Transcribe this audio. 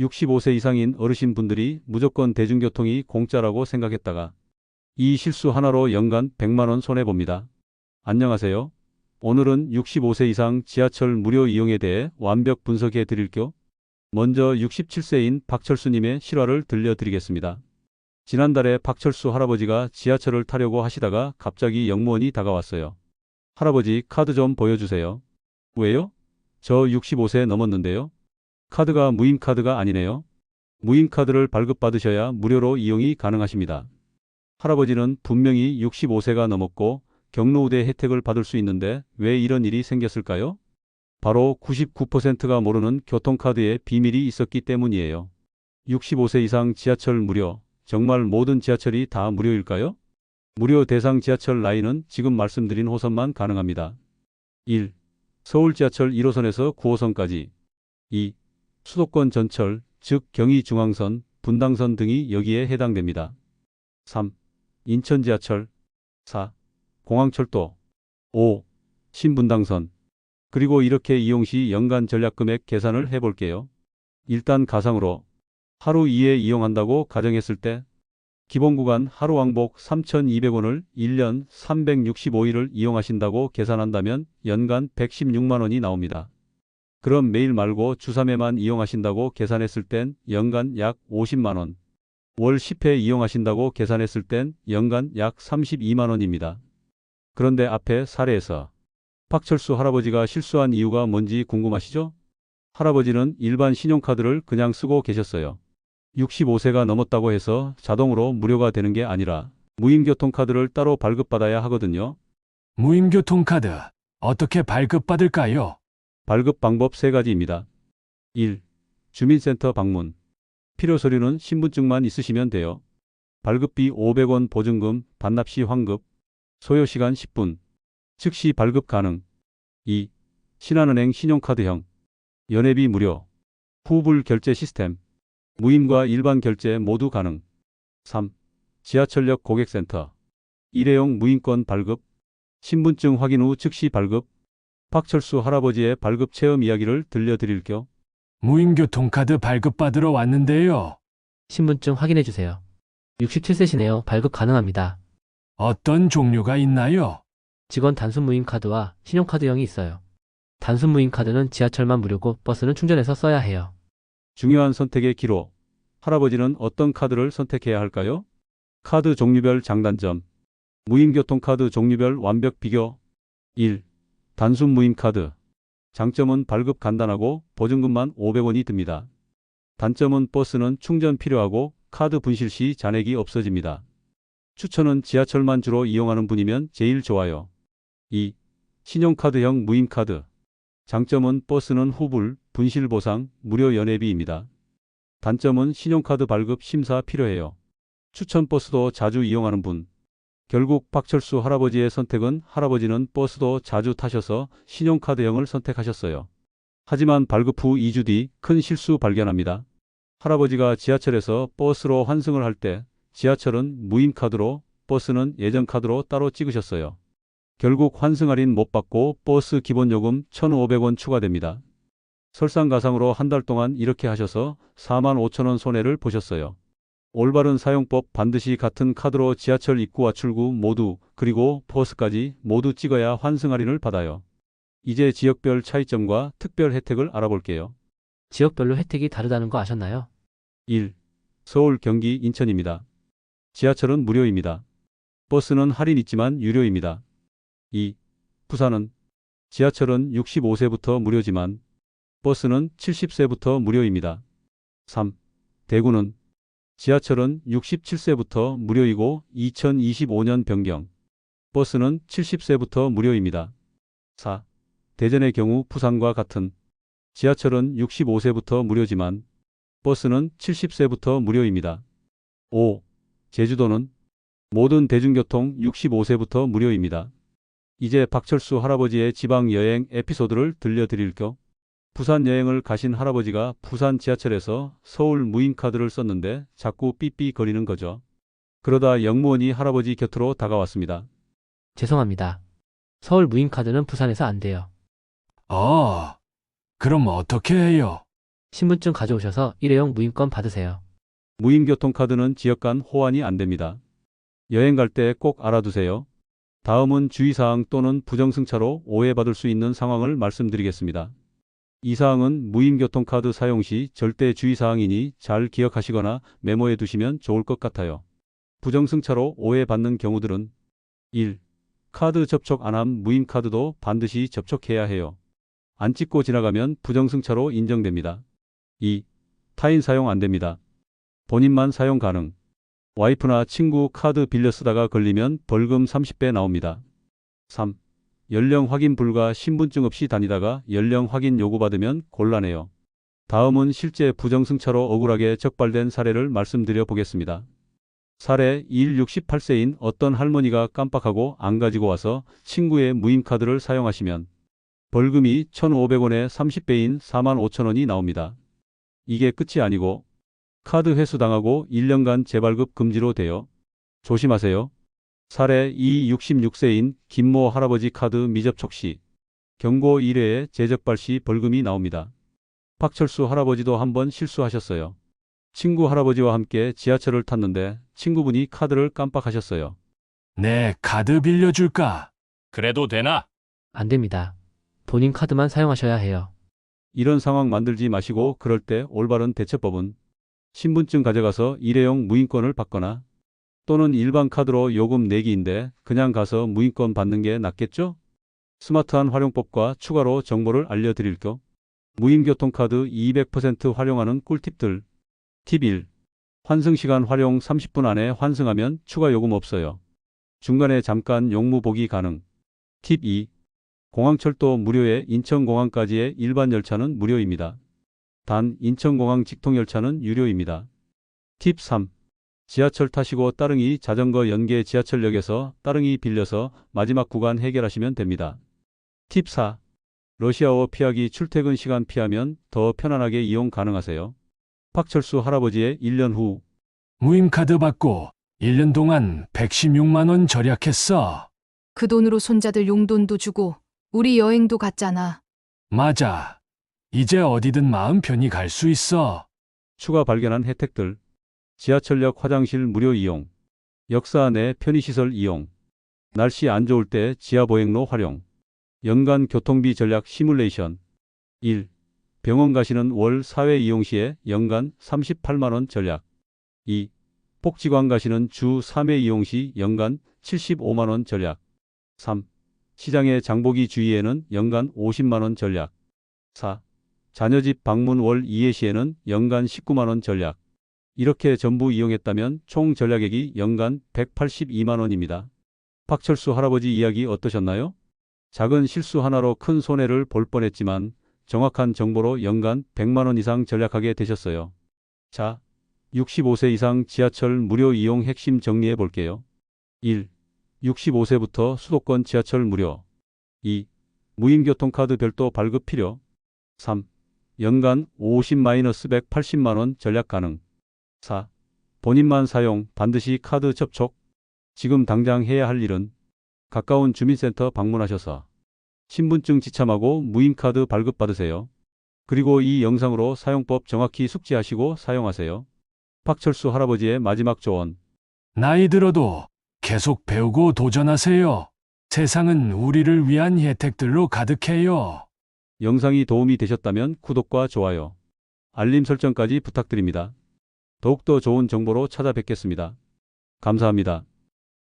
65세 이상인 어르신 분들이 무조건 대중교통이 공짜라고 생각했다가 이 실수 하나로 연간 100만원 손해봅니다. 안녕하세요. 오늘은 65세 이상 지하철 무료 이용에 대해 완벽 분석해 드릴게요. 먼저 67세인 박철수님의 실화를 들려드리겠습니다. 지난달에 박철수 할아버지가 지하철을 타려고 하시다가 갑자기 영무원이 다가왔어요. 할아버지 카드 좀 보여주세요. 왜요? 저 65세 넘었는데요. 카드가 무임 카드가 아니네요. 무임 카드를 발급받으셔야 무료로 이용이 가능하십니다. 할아버지는 분명히 65세가 넘었고 경로우대 혜택을 받을 수 있는데 왜 이런 일이 생겼을까요? 바로 99%가 모르는 교통카드에 비밀이 있었기 때문이에요. 65세 이상 지하철 무료, 정말 모든 지하철이 다 무료일까요? 무료 대상 지하철 라인은 지금 말씀드린 호선만 가능합니다. 1. 서울 지하철 1호선에서 9호선까지 2. 수도권 전철, 즉 경의중앙선, 분당선 등이 여기에 해당됩니다. 3. 인천 지하철 4. 공항철도 5. 신분당선 그리고 이렇게 이용 시 연간 전략 금액 계산을 해볼게요. 일단 가상으로 하루 2회 이용한다고 가정했을 때 기본 구간 하루 왕복 3,200원을 1년 365일을 이용하신다고 계산한다면 연간 116만 원이 나옵니다. 그럼 매일 말고 주 3회만 이용하신다고 계산했을 땐 연간 약 50만 원. 월 10회 이용하신다고 계산했을 땐 연간 약 32만 원입니다. 그런데 앞에 사례에서 박철수 할아버지가 실수한 이유가 뭔지 궁금하시죠? 할아버지는 일반 신용카드를 그냥 쓰고 계셨어요. 65세가 넘었다고 해서 자동으로 무료가 되는 게 아니라 무임교통카드를 따로 발급받아야 하거든요. 무임교통카드 어떻게 발급받을까요? 발급 방법 세 가지입니다. 1. 주민센터 방문. 필요 서류는 신분증만 있으시면 돼요. 발급비 500원 보증금, 반납 시 환급. 소요 시간 10분. 즉시 발급 가능. 2. 신한은행 신용카드형. 연회비 무료. 후불 결제 시스템. 무임과 일반 결제 모두 가능. 3. 지하철역 고객센터. 일회용 무임권 발급. 신분증 확인 후 즉시 발급. 박철수 할아버지의 발급 체험 이야기를 들려드릴게요. 무임교통카드 발급받으러 왔는데요. 신분증 확인해 주세요. 67세시네요. 발급 가능합니다. 어떤 종류가 있나요? 직원 단순 무임 카드와 신용카드형이 있어요. 단순 무임 카드는 지하철만 무료고 버스는 충전해서 써야 해요. 중요한 선택의 기로. 할아버지는 어떤 카드를 선택해야 할까요? 카드 종류별 장단점. 무임교통카드 종류별 완벽 비교. 1. 단순 무임 카드. 장점은 발급 간단하고 보증금만 500원이 듭니다. 단점은 버스는 충전 필요하고 카드 분실 시 잔액이 없어집니다. 추천은 지하철만 주로 이용하는 분이면 제일 좋아요. 2. 신용카드형 무임카드. 장점은 버스는 후불, 분실 보상, 무료 연회비입니다. 단점은 신용카드 발급 심사 필요해요. 추천 버스도 자주 이용하는 분. 결국 박철수 할아버지의 선택은 할아버지는 버스도 자주 타셔서 신용카드형을 선택하셨어요. 하지만 발급 후 2주 뒤 큰 실수 발견합니다. 할아버지가 지하철에서 버스로 환승을 할 때 지하철은 무임카드로 버스는 예전카드로 따로 찍으셨어요. 결국 환승 할인 못 받고 버스 기본 요금 1,500원 추가됩니다. 설상가상으로 한 달 동안 이렇게 하셔서 4만 5천 원 손해를 보셨어요. 올바른 사용법 반드시 같은 카드로 지하철 입구와 출구 모두 그리고 버스까지 모두 찍어야 환승 할인을 받아요. 이제 지역별 차이점과 특별 혜택을 알아볼게요. 지역별로 혜택이 다르다는 거 아셨나요? 1. 서울, 경기, 인천입니다. 지하철은 무료입니다. 버스는 할인 있지만 유료입니다. 2. 부산은 지하철은 65세부터 무료지만 버스는 70세부터 무료입니다. 3. 대구는 지하철은 67세부터 무료이고 2025년 변경. 버스는 70세부터 무료입니다. 4. 대전의 경우 부산과 같은 지하철은 65세부터 무료지만 버스는 70세부터 무료입니다. 5. 제주도는 모든 대중교통 65세부터 무료입니다. 이제 박철수 할아버지의 지방 여행 에피소드를 들려드릴게요. 부산 여행을 가신 할아버지가 부산 지하철에서 서울 무임카드를 썼는데 자꾸 삐삐 거리는 거죠. 그러다 영무원이 할아버지 곁으로 다가왔습니다. 죄송합니다. 서울 무임 카드는 부산에서 안 돼요. 어, 그럼 어떻게 해요? 신분증 가져오셔서 일회용 무인권 받으세요. 무임교통카드는 지역 간 호환이 안 됩니다. 여행 갈 때 꼭 알아두세요. 다음은 주의사항 또는 부정승차로 오해받을 수 있는 상황을 말씀드리겠습니다. 이 사항은 무임교통카드 사용 시 절대 주의사항이니 잘 기억하시거나 메모해 두시면 좋을 것 같아요. 부정승차로 오해받는 경우들은 1. 카드 접촉 안함 무임카드도 반드시 접촉해야 해요. 안 찍고 지나가면 부정승차로 인정됩니다. 2. 타인 사용 안 됩니다. 본인만 사용 가능. 와이프나 친구 카드 빌려 쓰다가 걸리면 벌금 30배 나옵니다. 3. 연령 확인 불가 신분증 없이 다니다가 연령 확인 요구받으면 곤란해요. 다음은 실제 부정승차로 억울하게 적발된 사례를 말씀드려 보겠습니다. 사례 1 68세인 어떤 할머니가 깜빡하고 안 가지고 와서 친구의 무임카드를 사용하시면 벌금이 1,500원에 30배인 45,000원이 나옵니다. 이게 끝이 아니고 카드 회수 당하고 1년간 재발급 금지로 돼요. 조심하세요. 사례 2 66세인 김모 할아버지 카드 미접촉 시 경고 1회에 재적발 시 벌금이 나옵니다. 박철수 할아버지도 한번 실수하셨어요. 친구 할아버지와 함께 지하철을 탔는데 친구분이 카드를 깜빡하셨어요. 내 카드 빌려줄까? 그래도 되나? 안 됩니다. 본인 카드만 사용하셔야 해요. 이런 상황 만들지 마시고 그럴 때 올바른 대처법은 신분증 가져가서 일회용 무인권을 받거나 또는 일반 카드로 요금 내기인데 그냥 가서 무인권 받는 게 낫겠죠? 스마트한 활용법과 추가로 정보를 알려드릴 겸 무임교통카드 200% 활용하는 꿀팁들 팁 1. 환승시간 활용 30분 안에 환승하면 추가 요금 없어요. 중간에 잠깐 용무 보기 가능. 팁 2. 공항철도 무료에 인천공항까지의 일반 열차는 무료입니다. 단 인천공항 직통열차는 유료입니다. 팁 3. 지하철 타시고 따릉이 자전거 연계 지하철역에서 따릉이 빌려서 마지막 구간 해결하시면 됩니다. 팁 4. 러시아어 피하기 출퇴근 시간 피하면 더 편안하게 이용 가능하세요. 박철수 할아버지의 1년 후 무임카드 받고 1년 동안 116만원 절약했어. 그 돈으로 손자들 용돈도 주고 우리 여행도 갔잖아. 맞아. 이제 어디든 마음 편히 갈 수 있어. 추가 발견한 혜택들 지하철역 화장실 무료 이용 역사 내 편의시설 이용 날씨 안 좋을 때 지하보행로 활용 연간 교통비 전략 시뮬레이션 1. 병원 가시는 월 사회 이용 시에 연간 38만원 전략 2. 복지관 가시는 주 3회 이용 시 연간 75만원 전략 3. 시장에 장보기 주의에는 연간 50만원 전략 4. 자녀 집 방문 월 2회 시에는 연간 19만원 전략 이렇게 전부 이용했다면 총 전략액이 연간 182만원입니다. 박철수 할아버지 이야기 어떠셨나요? 작은 실수 하나로 큰 손해를 볼 뻔했지만 정확한 정보로 연간 100만원 이상 전략하게 되셨어요. 자, 65세 이상 지하철 무료 이용 핵심 정리해 볼게요. 1. 65세부터 수도권 지하철 무료. 2. 무임교통카드 별도 발급 필요. 3. 연간 50-180만원 전략 가능. 4. 본인만 사용 반드시 카드 접촉. 지금 당장 해야 할 일은 가까운 주민센터 방문하셔서 신분증 지참하고 무임카드 발급받으세요. 그리고 이 영상으로 사용법 정확히 숙지하시고 사용하세요. 박철수 할아버지의 마지막 조언. 나이 들어도 계속 배우고 도전하세요. 세상은 우리를 위한 혜택들로 가득해요. 영상이 도움이 되셨다면 구독과 좋아요, 알림 설정까지 부탁드립니다. 더욱더 좋은 정보로 찾아뵙겠습니다. 감사합니다.